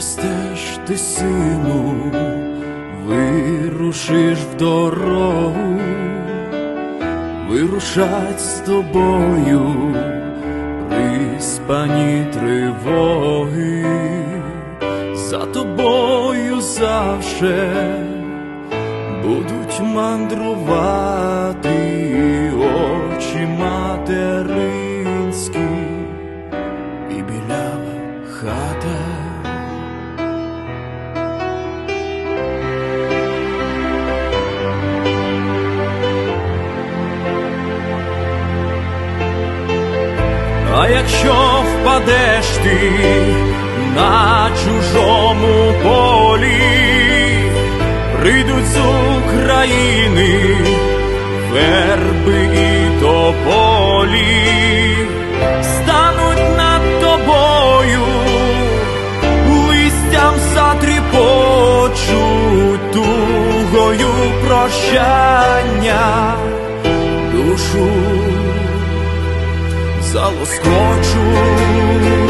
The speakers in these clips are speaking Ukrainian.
Підростеш ти сину, вирушиш в дорогу, вирушать з тобою приспані тривоги, за тобою завше будуть мандрувати очі материнські і білява хата. Якщо впадеш ти на чужому полі, прийдуть з України верби і тополі, стануть над тобою, листям затріпочуть тугою прощання душу залоскочуть.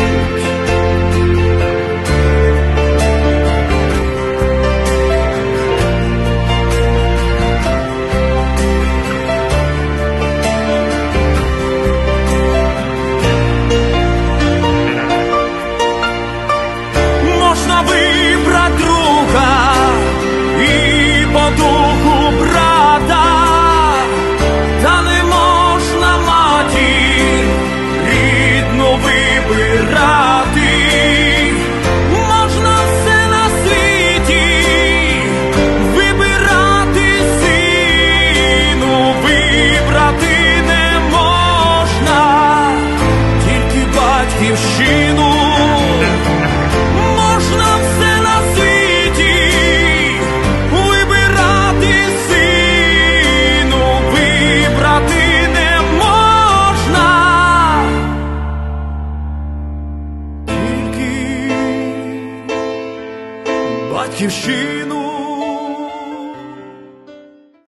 батьківщину.